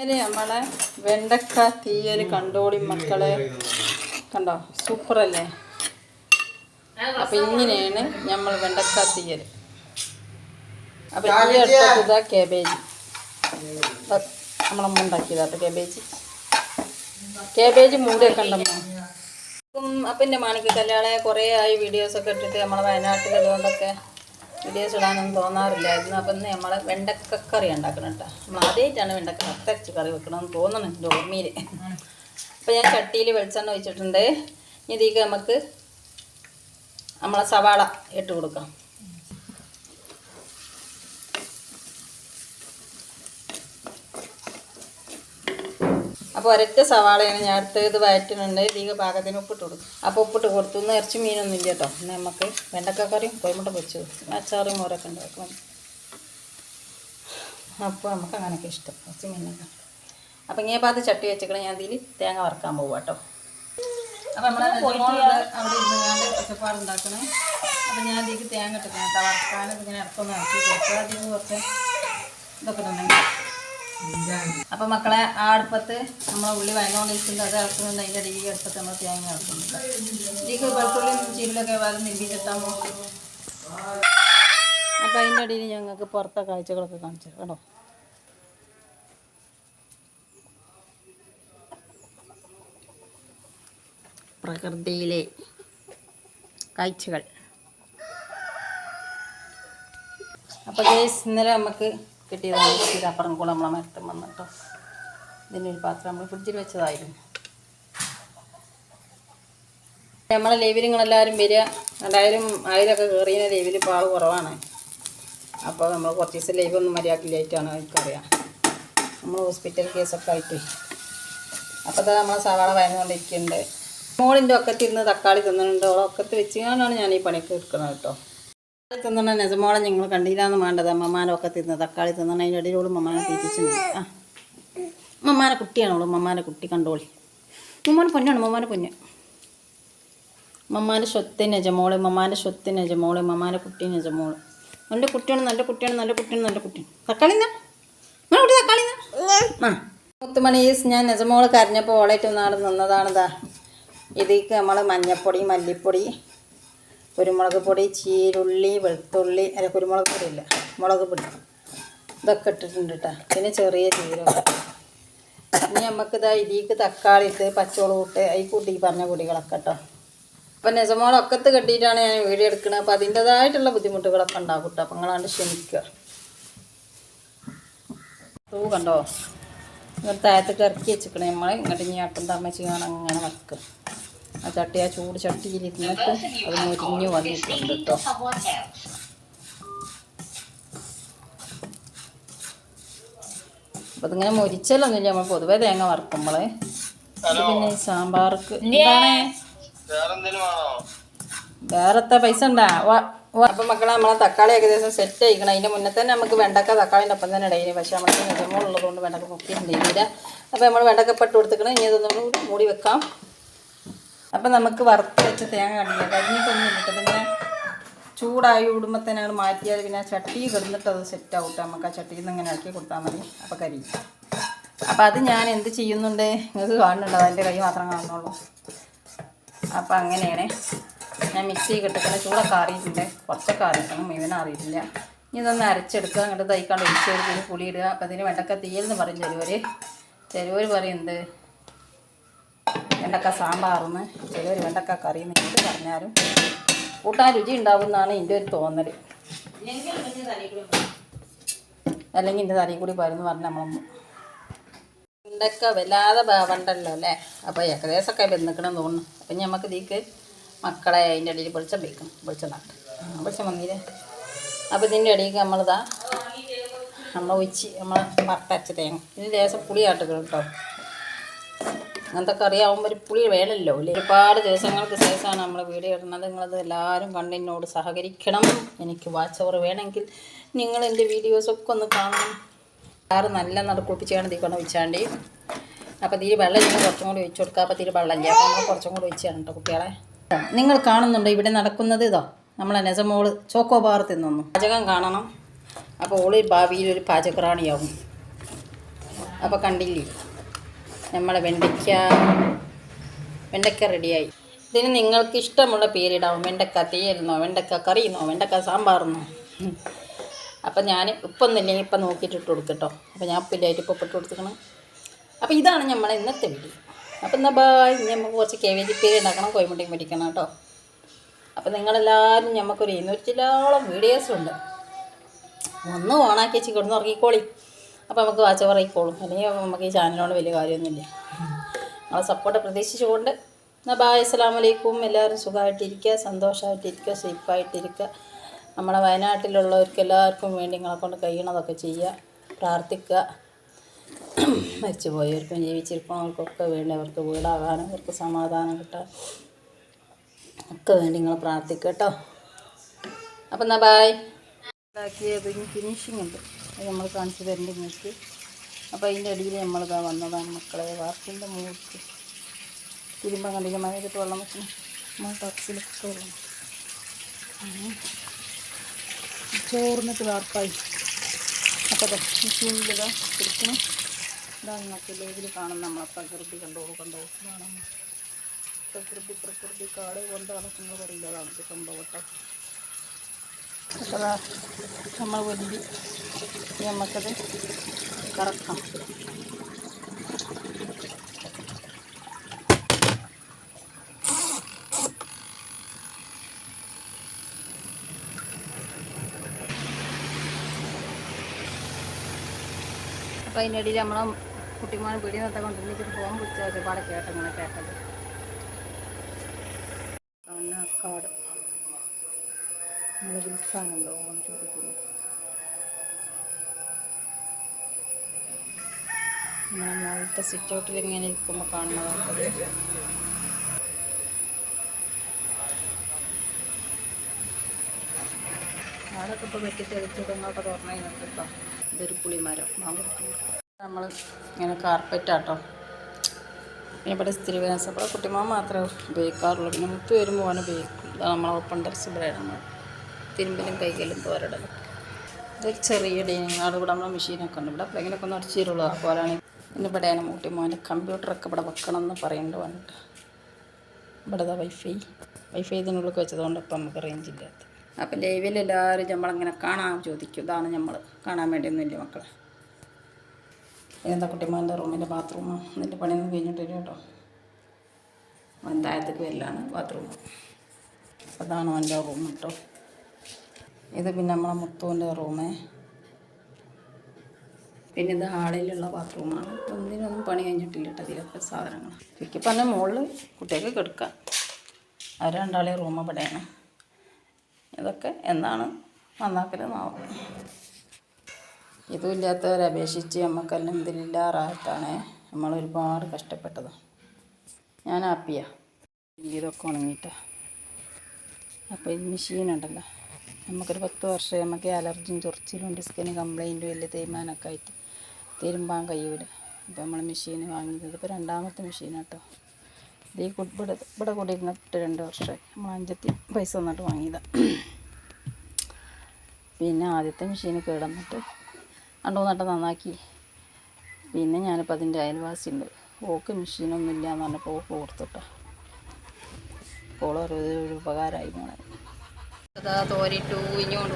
നേരെ നമ്മളെ വെണ്ടക്ക തീയൽ കണ്ടോളി മക്കളെ. കണ്ടോ? സൂപ്പറല്ലേ? അപ്പൊ ഇങ്ങനെയാണ് നമ്മൾ വെണ്ടക്ക തീയൽ അപ്പൊ ഈ അടുത്തത് കേബേജ്. നമ്മളമ്മ ഉണ്ടാക്കിയതാട്ടോ കേബേജ്. കേബേജ് മൂടിയൊക്കെ ഉണ്ടമ്മ അപ്പം എന്റെ മാണിക്ക് കല്യാളെ കുറേ ആയി വീഡിയോസ് ഒക്കെ ഇട്ടിട്ട് നമ്മളെ വയനാട്ടിലുള്ളതുകൊണ്ടൊക്കെ വീഡിയോസ് ഇടാനൊന്നും തോന്നാറില്ലായിരുന്നു. അപ്പം ഇന്ന് നമ്മൾ വെണ്ടക്കക്കറി ഉണ്ടാക്കണം കേട്ടോ. നമ്മൾ ആദ്യമായിട്ടാണ് വെണ്ടക്ക അത്തരച്ച് കറി വെക്കണമെന്ന് തോന്നണം എന്റെ ഓർമ്മയിൽ. അപ്പോൾ ഞാൻ ചട്ടിയിൽ വെളിച്ചെണ്ണ ഒഴിച്ചിട്ടുണ്ട്. ഇതിലേക്ക് നമുക്ക് നമ്മളെ സവാള ഇട്ട് കൊടുക്കാം. അപ്പോൾ ഒരൊറ്റ സവാളയാണ് ഞാൻ അടുത്ത് ഇത് വയറ്റുന്നുണ്ട് ഇതിക പാകത്തിന് ഉപ്പിട്ട് കൊടുക്കും. അപ്പോൾ ഉപ്പിട്ട് കൊടുത്തു. നിന്ന് ഇറച്ചി മീനൊന്നും ഇല്ല കേട്ടോ നമുക്ക് വെണ്ടക്കക്കറിയും കോയമുട്ട പൊച്ചു അച്ചാറും മോരൊക്കെ ഉണ്ടാക്കും. അപ്പോൾ നമുക്ക് അങ്ങനെയൊക്കെ ഇഷ്ടം. ഇറച്ചി മീനൊക്കെ. അപ്പോൾ ഇങ്ങനെ ഭാഗത്ത് ചട്ടി വെച്ചിട്ട് ഞാൻ ഇതിൽ തേങ്ങ വറക്കാൻ പോകും കേട്ടോ അപ്പോൾ നമ്മളെ നെജമോളുടെ അവിടെ ഇരുന്ന് ഞാൻ ഒച്ചപ്പാട് ഉണ്ടാക്കണേ. അപ്പോൾ ഞാൻ ഇതിലേക്ക് തേങ്ങ ഇട്ടിട്ടുണ്ട് കേട്ടോ വറുക്കാൻ ഇതിങ്ങനെ ഇറക്കൊന്ന് ഇറക്കി കൊടുക്കുക അതിൽ കുറച്ച് ഇതൊക്കെ ഉണ്ടെങ്കിൽ അപ്പൊ മക്കളെ ആ അടുപ്പത്ത് നമ്മളെ ഉള്ളി വയനോണ്ടിരിക്കുന്നത് അത് ഇറക്കുന്നുണ്ട് അതിന്റെ ഇടയിൽ അടുപ്പത്ത് നമ്മൾ തേങ്ങ ഇറക്കുന്നുണ്ട് ഇതിലേക്ക് വെളുത്തുള്ളി ചീരിലൊക്കെ വരെ നിമ്പിച്ചിട്ടാൽ അപ്പം അതിന്റെ ഇടയിൽ ഞങ്ങൾക്ക് പുറത്തെ കാഴ്ചകളൊക്കെ കാണിച്ചു കേട്ടോ പ്രകൃതിയിലെ കാഴ്ചകൾ. അപ്പോൾ ഗേസ് ഇന്നലെ നമുക്ക് കിട്ടിയതാണ് ഇത് അപ്പുറം കൂടെ നമ്മളെ മരത്തും വന്നിട്ടോ ഇതിന്റെ ഒരു പാത്രം നമ്മൾ ഫ്രിഡ്ജിൽ വെച്ചതായിരുന്നു. നമ്മളെ ലേവിലിങ്ങളെല്ലാവരും വരിക രണ്ടായിരം ആയിരമൊക്കെ കയറിയ ലേവിൽ ആൾ കുറവാണ്. അപ്പോൾ നമ്മൾ കുറച്ച് ദിവസം ലൈവ് ഒന്നും മര്യാദക്കില്ലായിട്ടാണ് എനിക്കറിയാം നമ്മൾ ഹോസ്പിറ്റൽ കേസൊക്കെ ആയിട്ട്. അപ്പോൾ തന്നെ നമ്മൾ സവാള വയന്നുകൊണ്ടിരിക്കുന്നുണ്ട് മോളിന്റെ ഒക്കത്തിരുന്ന് തക്കാളി തിന്നുന്നുണ്ട്. ഒക്കത്ത് വെച്ചുകൊണ്ടാണ് ഞാൻ ഈ പണിക്ക് എടുക്കുന്നത് കേട്ടോ. തക്കാളി തിന്നണ നെജമോളെ ഞങ്ങൾ കണ്ടില്ലാന്ന് വേണ്ടത് മമ്മാനൊക്കെ തിന്ന് തക്കാളി തിന്നണ അതിന്റെ ഇടയിലോട് മമ്മാനെ തീറ്റിച്ചു ആ. മമ്മാനെ കുട്ടിയാണോളൂ മമ്മാനെ കുട്ടി കണ്ടോളി. മമ്മാനെ പൊന്നാണ്. മമ്മാനെ പൊന്ന്. മമ്മാന്റെ സ്വത്ത് നെജമോൾ. മമ്മാന്റെ സ്വത്ത് നെജമോൾ. മമ്മാന്റെ കുട്ടി നെജമോൾ. നല്ല കുട്ടിയാണ്. നല്ല കുട്ടിയാണ്. നല്ല കുട്ടിയാണ്. നല്ല കുട്ടിയാണ്. തക്കാളി എന്നാ കുട്ടി തക്കാളി എന്നാ ആ. മുത്തുമണീസ് ഞാൻ നെജമോൾ കരഞ്ഞപ്പോൾ ഓളേറ്റ് നാട് നിന്നതാണിതാ. ഇതിലേക്ക് നമ്മൾ മഞ്ഞപ്പൊടി മല്ലിപ്പൊടി കുരുമുളക് പൊടി ചീരുള്ളി വെളുത്തുള്ളി അല്ല കുരുമുളക് പൊടി ഇല്ല? മുളക് പൊടി. ഇതൊക്കെ ഇട്ടിട്ടുണ്ട് കേട്ടോ പിന്നെ ചെറിയ ജീരകം. ഇനി നമുക്ക് നമുക്കിതാ ഇതിക്ക് തക്കാളി ഇട്ട് പച്ചമുളക് ഇട്ട് അതി കൂട്ടി പറഞ്ഞ പൊടികളൊക്കെ കേട്ടോ അപ്പം നെസമോളൊക്കത്ത് കെട്ടിയിട്ടാണ് ഞാൻ വീഡിയോ എടുക്കുന്നത് അപ്പോൾ അതിന്റെതായിട്ടുള്ള ബുദ്ധിമുട്ടുകളൊക്കെ ഉണ്ടാകും കേട്ടോ അപ്പം നിങ്ങളാണ്ട് ക്ഷമിക്കുക. തൂ കണ്ടോ? ഇങ്ങോട്ട് താഴത്തേക്ക് ഇറക്കി വെച്ചിക്കണേ നമ്മൾ ഇങ്ങോട്ട് ഇനി അട്ടം തമ്മച്ച് കാണാൻ അങ്ങനെ വെക്കും. ആ ചട്ടി ആ ചൂട് ചട്ടിയിലിരുന്നിട്ട് അത് മുരിഞ്ഞ് വന്നിട്ടുണ്ട് കേട്ടോ അപ്പം അതിങ്ങനെ മുരിച്ചല്ലൊന്നുമില്ല നമ്മൾ പൊതുവേ തേങ്ങ വറുക്കുമ്പോളെ. പിന്നെ സാമ്പാർക്ക് എന്താണ് വേറെത്തെ പൈസ ഉണ്ടാ? അപ്പം മക്കളെ നമ്മളെ തക്കാളി ഏകദേശം സെറ്റ് ആയിക്കണം. അതിന്റെ മുന്നേ തന്നെ നമുക്ക് വെണ്ടക്ക തക്കാളിന്റെ ഒപ്പം തന്നെ ഇടയിന്. പക്ഷേ നമുക്ക് നിജമുള്ളതുകൊണ്ട് വെണ്ടക്ക മുക്കിയിട്ടുണ്ടായില്ല അപ്പോൾ നമ്മൾ വെണ്ടക്ക പെട്ട് കൊടുത്തിക്കണം. ഇനി അതൊന്നും കൂടി മൂടി വെക്കാം. അപ്പം നമുക്ക് വറുത്ത് വെച്ച തേങ്ങ കണ്ടില്ല കരിഞ്ഞിട്ടൊന്നും ഇട്ടത് പിന്നെ ചൂടായി വിടുമ്പോൾ തന്നെ അത് മാറ്റിയാൽ പിന്നെ ചട്ടി കിടന്നിട്ട് അത് സെറ്റ് ആവട്ടെ നമുക്ക് ആ ചട്ടിയിൽ നിന്ന് ഇങ്ങനെ ഇറക്കി കൊടുത്താൽ മതി. അപ്പോൾ കരി അപ്പോൾ അത് ഞാൻ എന്ത് ചെയ്യുന്നുണ്ട്? നിങ്ങൾക്ക് കാണുന്നുണ്ടോ? അതിന്റെ കൈ മാത്രം കാണുന്നുള്ളൂ. അപ്പോൾ അങ്ങനെയാണ്. ഞാൻ മിക്സി കിട്ടുന്ന ചൂടൊക്കെ അറിയിട്ടുണ്ട് കുറച്ചൊക്കെ അറിയിക്കണം മുഴുവൻ അറിയില്ല ഇനി ഇതൊന്ന് അരച്ചെടുക്കുക. അങ്ങോട്ട് തൈക്കാണ്ട് ഒഴിച്ച് കൊടുക്കുക പുളി ഇടുക. അപ്പോൾ അതിന് വെണ്ടക്ക തീയൽ എന്ന് പറയും ചെരുവര്. ചെരുവര് പറയുന്നത് വെണ്ടക്ക സാമ്പാറെന്ന് ചിലർ വെണ്ടക്ക കറി എന്ന് എന്ത് പറഞ്ഞാലും കൂട്ടാൻ രുചി ഉണ്ടാവുമെന്നാണ് എന്റെ ഒരു തോന്നൽ. അല്ലെങ്കിൽ എന്റെ തലയിൽ കൂടി പരുന്ന് പറഞ്ഞ നമ്മളമ്മ വെണ്ടക്ക വല്ലാതെ വേവണ്ടല്ലോ അല്ലേ? അപ്പോൾ ഏകദേശമൊക്കെ വെന്നിക്കണം തോന്നുന്നു. അപ്പം നമുക്ക് ഇതിക്ക് മക്കളെ അതിന്റെ ഇടയിൽ വെളിച്ചം വെക്കണം വെളിച്ചം നട്ട്. വെളിച്ചം വന്നില്ലേ അപ്പോൾ ഇതിന്റെ ഇടയിൽ നമ്മളിതാ നമ്മൾ ഒഴിച്ച് നമ്മൾ വറുത്തരച്ച തേങ്ങ. ഇതിന് ലേശം പുളി ആട്ടുകൾ കേട്ടോ. അങ്ങനത്തെ കറിയാവുമ്പോൾ ഒരു പുളി വേണമല്ലോ അല്ലേ? ഒരുപാട് ദിവസങ്ങൾക്ക് ശേഷമാണ് നമ്മൾ വീഡിയോ ഇടുന്നത് നിങ്ങളത് എല്ലാവരും കണ്ട് സഹകരിക്കണം. എനിക്ക് വാച്ച് ഓവർ വേണമെങ്കിൽ നിങ്ങൾ എന്റെ വീഡിയോസൊക്കെ ഒന്ന് കാണണം. ആറ് നല്ല നടക്കുളിപ്പിച്ചാണ് തീക്കണം വെച്ചാണ്ടി. അപ്പോൾ തീരെ വെള്ളം ഇങ്ങനെ കുറച്ചും കൂടി ഒഴിച്ചു കൊടുക്കുക അപ്പോൾ തീരെ വെള്ളമില്ല അപ്പോൾ നമ്മൾ കുറച്ചും കൂടി ഒഴിച്ചാണ് കേട്ടോ കുട്ടികളെ. നിങ്ങൾ കാണുന്നുണ്ടോ? ഇവിടെ നടക്കുന്നത് ഇതോ? നമ്മളെ നെസമോൾ ചോക്കോ ബാർ തിന്നൊന്നു. പാചകം കാണണം. അപ്പോൾ ഓൾ ഭാവിയിൽ ഒരു പാചകറാണിയാവും. അപ്പോൾ കണ്ടില്ലേ? നമ്മളെ വെണ്ടയ്ക്ക വെണ്ടയ്ക്ക റെഡിയായി. ഇതിന് നിങ്ങൾക്ക് ഇഷ്ടമുള്ള പേരിടാം വെണ്ടക്ക തീയലെന്നോ വെണ്ടക്ക കറിയെന്നോ? വെണ്ടക്ക സാമ്പാറെന്നോ. അപ്പം ഞാൻ ഉപ്പൊന്നുമില്ലെങ്കിൽ ഇപ്പം നോക്കിയിട്ട് ഇട്ട് കൊടുക്കട്ടോ അപ്പോൾ ഞാൻ ഉപ്പില്ലായിട്ട് ഇപ്പോൾ ഇട്ട് കൊടുക്കണം അപ്പോൾ ഇതാണ് നമ്മളെ ഇന്നത്തെ വീഡിയോ. അപ്പം എന്നാൽ ബായ് ഇനി നമുക്ക് കുറച്ച് കേവേജി പേര് ഉണ്ടാക്കണം കോയമുട്ടിയും മേടിക്കണം കേട്ടോ അപ്പം നിങ്ങളെല്ലാവരും നമുക്കൊരു ഇരുന്നൂറ്റിലോളം വീഡിയോസ് ഉണ്ട്. ഒന്ന് ഓണാക്കി വെച്ച് കിടന്ന് ഇറങ്ങിക്കോളി അപ്പോൾ നമുക്ക് വാച്ച പറയിക്കോളും അല്ലെങ്കിൽ നമുക്ക് ഈ ചാനലിനോട് വലിയ കാര്യമൊന്നുമില്ല. നമ്മളെ സപ്പോർട്ട് പ്രതീക്ഷിച്ചുകൊണ്ട് എന്നാൽ ബായ് അസ്സലാമു വലൈക്കും എല്ലാവരും സുഖമായിട്ടിരിക്കുക സന്തോഷമായിട്ടിരിക്കുക സേഫായിട്ടിരിക്കുക നമ്മുടെ വയനാട്ടിലുള്ളവർക്ക് എല്ലാവർക്കും വേണ്ടി നിങ്ങളെ കൊണ്ട് കഴിയണതൊക്കെ ചെയ്യുക പ്രാർത്ഥിക്കുക. മരിച്ചുപോയവർക്കും ജീവിച്ചിരിക്കുന്നവർക്കൊക്കെ വേണ്ടി അവർക്ക് വീടാകാനും അവർക്ക് സമാധാനം കിട്ടാൻ ഒക്കെ വേണ്ടി നിങ്ങൾ പ്രാർത്ഥിക്കുക കേട്ടോ. അപ്പം എന്നാൽ ബായ് ഉണ്ടാക്കിയത് ഫിനിഷിംഗ് ഉണ്ട്. നമ്മൾ കാണിച്ചു തരേണ്ടി നിങ്ങൾക്ക് അപ്പോൾ അതിന്റെ അടിയിൽ നമ്മളിതാ വന്നതാണ് മക്കളെ. വാർപ്പിന്റെ മൂക്ക്. തിരുമ്പം കണ്ടില്ല? മഴ കിട്ട് വെള്ളം വെക്കണം നമ്മൾ ടക്സിലൊക്കെ വെള്ളം ചോറിനൊക്കെ വാർപ്പായി. അപ്പോൾ മെഷീനിലിതാ കൊടുക്കണം ഇതാണ് നിങ്ങൾക്ക് ഇതിൽ കാണുന്ന നമ്മളെ പ്രകൃതി കണ്ടോളൂ കണ്ടോളൂ ഇതാണ് പ്രകൃതി പ്രകൃതി കാട് കൊണ്ടാണ് നിങ്ങൾ പറയില്ല അതാണ് സംഭവം കേട്ടോ. അപ്പോൾ നമ്മൾ വലിയ നമുക്കത് കറക്കാം. അപ്പോൾ അതിന്റെ ഇടയിൽ നമ്മളെ കുട്ടിമാൻ പിടി നിർത്താൻ കൊണ്ടിരുന്നിട്ട് പോകാൻ പിടിച്ച ഒരുപാട് കേട്ടങ്ങനെ കേട്ടത് കാട് നമ്മൾ വിൽക്കാനുണ്ടോ എന്ന് ചോദിക്കുന്നു നമ്മളെ മുകളിലത്തെ സിറ്റ് ഔട്ടിൽ ഇങ്ങനെ ഇരിക്കുമ്പോൾ കാണുന്നതാണത് അവിടെയൊക്കെ ഇപ്പോൾ വെട്ടി തെളിച്ചിടങ്ങളൊക്കെ തുറന്നു കഴിഞ്ഞിട്ട് ഇതൊരു പുളിമരം നമ്മൾ ഇങ്ങനെ കാർപ്പറ്റാട്ടോ പിന്നെ ഇവിടെ സ്ഥിര വിനാസം ഇവിടെ കുട്ടിമാൻ മാത്രമേ ഉപയോഗിക്കാറുള്ളൂ. പിന്നെ മുത്ത് വരുമ്പോൾ അവനെ ഉപയോഗിക്കും. നമ്മളെ ഓപ്പൺ ഡ്രസ്സ് ഇവിടെ നമ്മൾ തിരുമ്പലും കൈകലും പോരടും ഇതൊരു ചെറിയ ഡീനിങ്ങാണ് ഇവിടെ നമ്മളെ മെഷീനൊക്കെ ഉണ്ട്. ഇവിടെ എപ്പോഴെങ്കിലൊക്കെ ഒന്ന് അടിച്ചു തരുള്ളൂ. അതുപോലെയാണ് ഇന്നിവിടെ ആണ് മൂട്ടി മോന്റെ കമ്പ്യൂട്ടറൊക്കെ ഇവിടെ വെക്കണം എന്ന് പറയുന്നുണ്ട് വന്നിട്ട്. ഇവിടെ ഇതാ വൈഫൈ വൈഫൈ ഇതിനുള്ളിൽ വെച്ചതുകൊണ്ട് ഇപ്പം നമുക്ക് റേഞ്ച് ഇല്ലാത്ത. അപ്പം ലൈവിൽ എല്ലാവരും നമ്മളങ്ങനെ കാണാൻ ചോദിക്കും. ഇതാണ് നമ്മൾ കാണാൻ വേണ്ടിയൊന്നുമില്ല മക്കളെ. എന്താ കുട്ടിമാന്റെ റൂമിന്റെ ബാത്റൂമോ എന്നിട്ട് പണിയൊന്നും വരും കേട്ടോ. വന്തായത്തേക്ക് വരലാണ് ബാത്റൂം അതാണ് എന്റെ റൂം കേട്ടോ ഇത് പിന്നെ നമ്മളെ മുത്തുവിന്റെ റൂമേ പിന്നെ ഇത് ഹാളിലുള്ള ബാത്റൂമാണ് ഒന്നിനൊന്നും പണി കഴിഞ്ഞിട്ടില്ല കേട്ടോ ഇതിലൊക്കെ സാധനങ്ങൾ എനിക്ക് പറഞ്ഞ മുകളിൽ കുട്ടികൾക്ക് കിടക്കാം. അവർ രണ്ടാളെ റൂം ഇവിടെയാണ്. ഇതൊക്കെ എന്നാണ് നന്നാക്കലെന്നാവും ഇതും ഇല്ലാത്തവരെ അപേക്ഷിച്ച് നമുക്കെല്ലാം ഇതിലില്ലാറായിട്ടാണ് നമ്മൾ ഒരുപാട് കഷ്ടപ്പെട്ടത്. ഞാൻ ഹാപ്പിയാണ് ഇതൊക്കെ ഉണങ്ങിയിട്ടാണ് അപ്പോൾ ഈ മെഷീനുണ്ടല്ലോ നമുക്കൊരു പത്ത് വർഷം നമുക്ക് അലർജിയും ചൊറിച്ചിലും ഡിസ്കിന് കംപ്ലൈന്റും വലിയ തേയ്മാനൊക്കെ ആയിട്ട് തിരുമ്പാൻ കഴിയൂല. അപ്പോൾ നമ്മൾ മെഷീൻ വാങ്ങിയത് ഇപ്പോൾ രണ്ടാമത്തെ മെഷീൻ കേട്ടോ ഇത് ഈ ഇവിടെ ഇവിടെ കൂടി ഇരുന്നിട്ട് രണ്ട് വർഷമായി. നമ്മൾ അഞ്ചത്തി പൈസ വന്നിട്ട് വാങ്ങിയതാണ് പിന്നെ ആദ്യത്തെ മെഷീൻ കേടന്നിട്ട് രണ്ടു മൂന്നട്ടം നന്നാക്കി. പിന്നെ ഞാനിപ്പോൾ അതിന്റെ അയൽവാസി ഉണ്ട്. ഓക്ക് മെഷീനൊന്നും ഇല്ല എന്ന് പറഞ്ഞപ്പോൾ ഓക്ക് കൊടുത്തിട്ടോ. ഓളൊരു ഒരു ഉപകാരമായി മോളെ.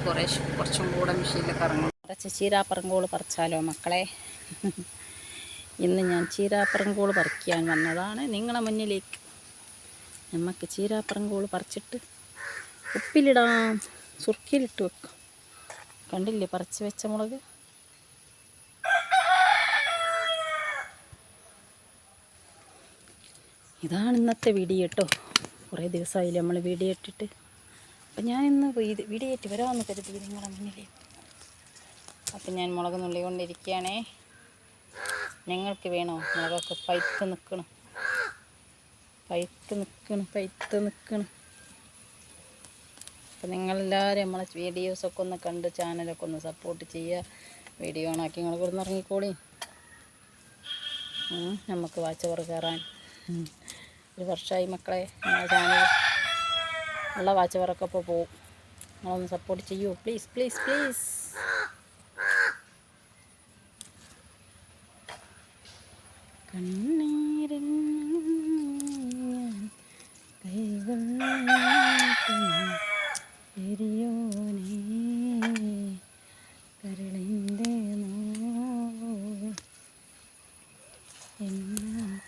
കുറേ കുറച്ചും ചീരാപ്പറങ്കോൾ പറിച്ചാലോ മക്കളെ? ഇന്ന് ഞാൻ ചീരാപ്പറങ്കോൾ പറിക്കാൻ വന്നതാണ്. നിങ്ങളെ മുന്നിലേക്ക്. നമുക്ക് ചീരാപ്പറങ്കോൾ പറിച്ചിട്ട് ഉപ്പിലിടാം. സുർക്കിയിലിട്ട് വെക്കാം. കണ്ടില്ലേ പറിച്ച് വെച്ച മുളക്? ഇതാണ് ഇന്നത്തെ വീഡിയോ കേട്ടോ. കുറേ ദിവസമായില്ലേ നമ്മൾ വീഡിയോ ഇട്ടിട്ട്. അപ്പം ഞാൻ ഇന്ന് വീ- വീഡിയോ ഇട്ട് വരാമെന്ന് കരുതി നിങ്ങളുടെ മുന്നിൽ അപ്പം ഞാൻ മുളക് നുള്ളിക്കൊണ്ടിരിക്കുകയാണേ. നിങ്ങൾക്ക് വേണോ? മുളകൊക്കെ പൈത്ത് നിൽക്കണം. പൈത്ത് നിൽക്കണം പൈത്ത് നിൽക്കണം. അപ്പം നിങ്ങളെല്ലാവരും നമ്മളെ വീഡിയോസൊക്കെ ഒന്ന് കണ്ട് ചാനലൊക്കെ ഒന്ന് സപ്പോർട്ട് ചെയ്യുക. വീഡിയോ ഓണാക്കി നിങ്ങൾ കൊടുന്ന് ഇറങ്ങിക്കോളി. നമുക്ക് വാച്ച് അവർ കയറാൻ. ഒരു വർഷമായി മക്കളെ ചാനൽ ഉള്ള വാച്ചവറൊക്കെ ഇപ്പോൾ പോവും. നിങ്ങളൊന്ന് സപ്പോർട്ട് ചെയ്യൂ. പ്ലീസ് പ്ലീസ് പ്ലീസ്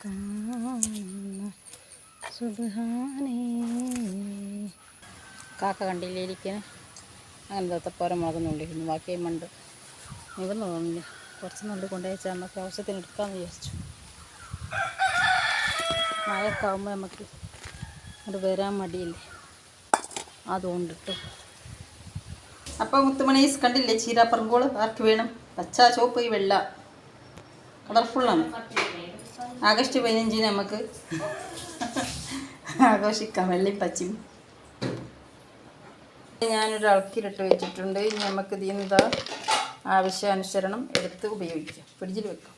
കാണുന്ന സുധാനേ കാക്ക കണ്ടില്ലേ കണ്ടില്ലേരിക്കാൻ അങ്ങനെ തത്തപ്പോര മുളക് നുള്ളിക്കുന്നു ബാക്കി മണ്ട് ഇവിടുന്ന് തോന്നില്ല കുറച്ച് നുള്ളി കൊണ്ടുവച്ചാൽ നമുക്ക് ആവശ്യത്തിന് എടുക്കാമെന്ന് വിചാരിച്ചു. മഴയൊക്കെ ആകുമ്പോൾ നമുക്ക് അത് വരാൻ മടിയില്ലേ? അതുകൊണ്ടിട്ടു അപ്പോൾ മുത്തുമണീസ് കണ്ടില്ലേ? ചീരാപ്പറങ്കോൾ ആർക്ക് വേണം? പച്ച ചുവപ്പ് ഈ വെള്ള. കളർഫുള്ളാണ് ആഗസ്റ്റ് പതിനഞ്ചിന് നമുക്ക് ആഘോഷിക്കാം. വെള്ളയും പച്ചയും. ഞാനൊരു അളക്കിലിട്ട് വെച്ചിട്ടുണ്ട്. ഇനി നമുക്ക് ഇതിൽ നിന്ന് ആവശ്യാനുസരണം എടുത്ത് ഉപയോഗിക്കാം. ഫ്രിഡ്ജിൽ വെക്കാം.